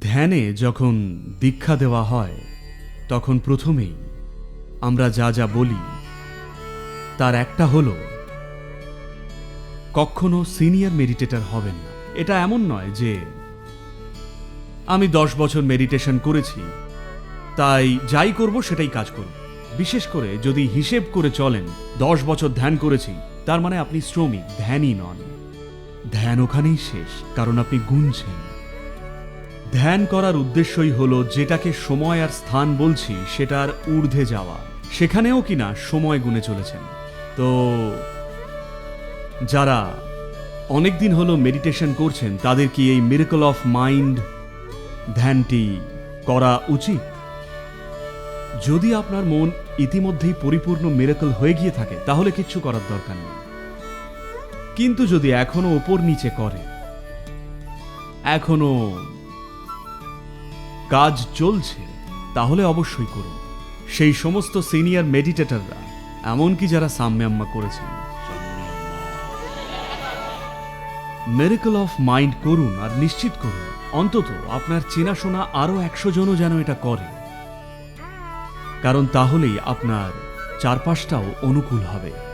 ধ্যানে যখন দীক্ষা দেওয়া হয়, তখন প্রথমেই আমরা যা যা বলি, তার একটা হলো, কখনো সিনিয়র মেডিটেটর হবেন না। এটা এমন নয় যে, আমি দশ বছর মেডিটেশন করেছি, তাই যাই করব সেটাই কাজ করব। বিশেষ করে যদি হিসেব করে চলেন, দশ বছর ধ্যান করেছি, তার মানে আপনি শ্রমিক, ধ্যানই নন। ধ্যান ওখানেই শেষ, কারণ আপনি গুনছেন। ধ্যান করার উদ্দেশ্যই হলো যেটাকে সময় আর স্থান বলছি, সেটার ঊর্ধ্বে যাওয়া। সেখানেও কিনা সময় গুনে চলেছেন। তো যারা অনেক দিন হলো মেডিটেশন করছেন, তাদের কি এই মিরাকল অফ মাইন্ড ধ্যানটি করা উচিত? যদি আপনার মন ইতিমধ্যেই পরিপূর্ণ মিরাকল হয়ে গিয়ে থাকে, তাহলে কিচ্ছু করার দরকার নেই। কিন্তু যদি এখনও ওপর নিচে করে, এখনও কাজ চলছে, তাহলে অবশ্যই করুন। সেই সমস্ত সিনিয়র মেডিটেটররা, এমনকি যারা সাম্যাম্মা করেছেন। মেরিকল অফ মাইন্ড করুন আর নিশ্চিত করুন, অন্তত আপনার চেনাশোনা আরও একশো জনও যেন এটা করে। কারণ তাহলেই আপনার চারপাশটাও অনুকূল হবে।